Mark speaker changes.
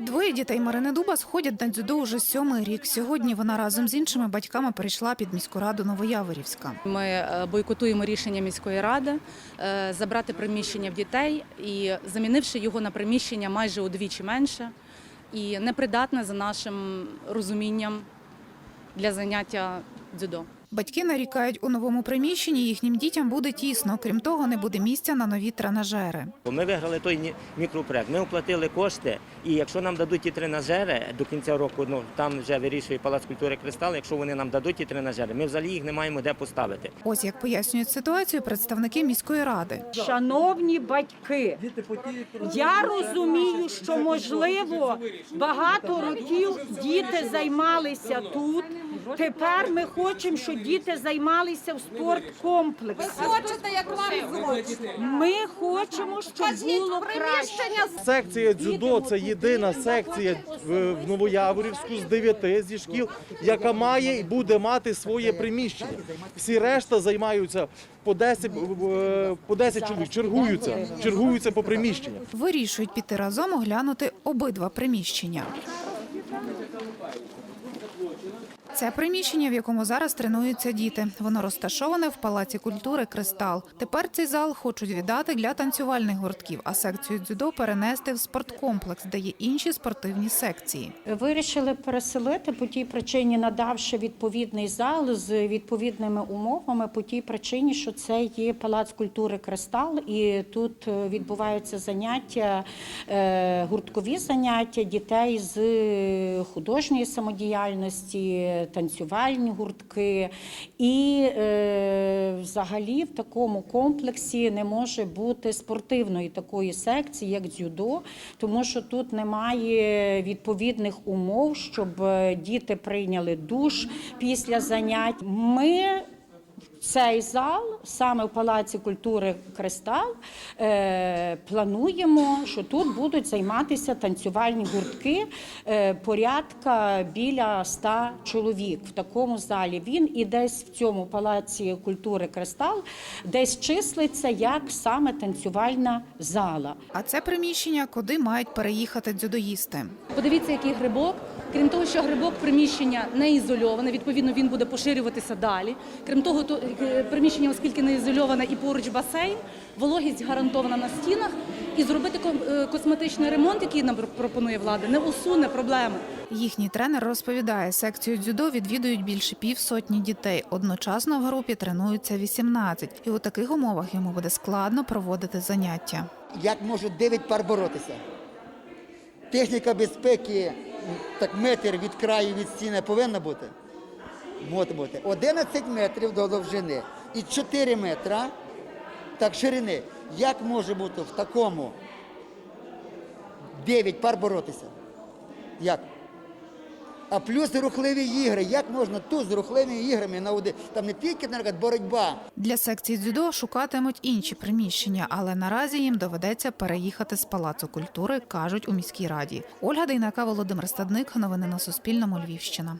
Speaker 1: Двоє дітей Марини Дубас ходять на дзюдо уже сьомий рік. Сьогодні вона разом з іншими батьками перейшла під міську раду Новояворівська.
Speaker 2: Ми е, бойкотуємо рішення міської ради е, забрати приміщення в дітей і замінивши його на приміщення майже удвічі менше і непридатне за нашим розумінням для заняття дзюдо.
Speaker 1: Батьки нарікають, у новому приміщенні їхнім дітям буде тісно. Крім того, не буде місця на нові тренажери.
Speaker 3: Ми виграли той мікропроект. Ми оплатили кошти, і якщо нам дадуть ті тренажери до кінця року, ну там вже вирішує Палац культури Кристал. Якщо вони нам дадуть ті тренажери, ми взагалі їх не маємо де поставити.
Speaker 1: Ось як пояснюють ситуацію представники міської ради.
Speaker 4: Шановні батьки, я розумію, що можливо багато років діти займалися тут. Тепер ми хочемо, щоб діти займалися в спорткомплексі.
Speaker 5: Хочете, як вам зручно.
Speaker 4: Ми хочемо, щоб було краще.
Speaker 5: приміщення
Speaker 6: Секція дзюдо це єдина секція в Новояворівську з дев'яти зі шкіл, яка має і буде мати своє приміщення. Всі решта займаються по 10, е, по 10 чоловік, чергуються, чергуються по приміщеннях.
Speaker 1: Вирішують піти разом оглянути обидва приміщення. Це приміщення, в якому зараз тренуються діти. Воно розташоване в Палаці культури Кристал. Тепер цей зал хочуть віддати для танцювальних гуртків, а секцію дзюдо перенести в спорткомплекс, де є інші спортивні секції.
Speaker 7: Вирішили переселити по тій причині, надавши відповідний зал з відповідними умовами, по тій причині, що це є палац культури Кристал, і тут е, відбуваються заняття, е, гурткові заняття дітей з художньої самодіяльності, танцювальні гуртки. І е, взагалі в такому комплексі не може бути спортивної такої секції, як дзюдо, тому що тут немає відповідних умов, щоб е, діти прийняли душ після занять. Ми цей зал саме в Палаці культури Кристал е, плануємо, що тут будуть займатися танцювальні гуртки е, порядка біля 100 чоловік в такому залі. Він і десь в цьому Палаці культури Кристал десь числиться як саме танцювальна зала.
Speaker 1: А це приміщення, куди мають переїхати дзюдоїсти.
Speaker 2: Подивіться, який грибок. Крім того, що грибок приміщення не ізольоване, відповідно він буде поширюватися далі. Крім того, то е, приміщення, оскільки не ізольоване і поруч басейн, вологість гарантована на стінах. І зробити е, косметичний ремонт, який нам пропонує влада, не усуне проблеми.
Speaker 1: Їхній тренер розповідає, секцію дзюдо відвідують більше півсотні дітей. Одночасно в групі тренуються 18. І у таких умовах йому буде складно проводити заняття.
Speaker 8: як можуть 9 пар боротися. Техніка безпеки, так метр від краю від стіни повинно бути. Може бути 11 метрів до довжини і 4 метра так ширини. Як може бути в такому 9 пар боротися? Як? А плюс рухливі ігри. Як можна тут з рухливими іграми на один- там не тільки наприклад, боротьба,
Speaker 1: Для секції дзюдо шукатимуть інші приміщення, але наразі їм доведеться переїхати з палацу культури, кажуть у міській раді. Ольга Дейнака, Володимир Стадник. Новини на Суспільному. Львівщина.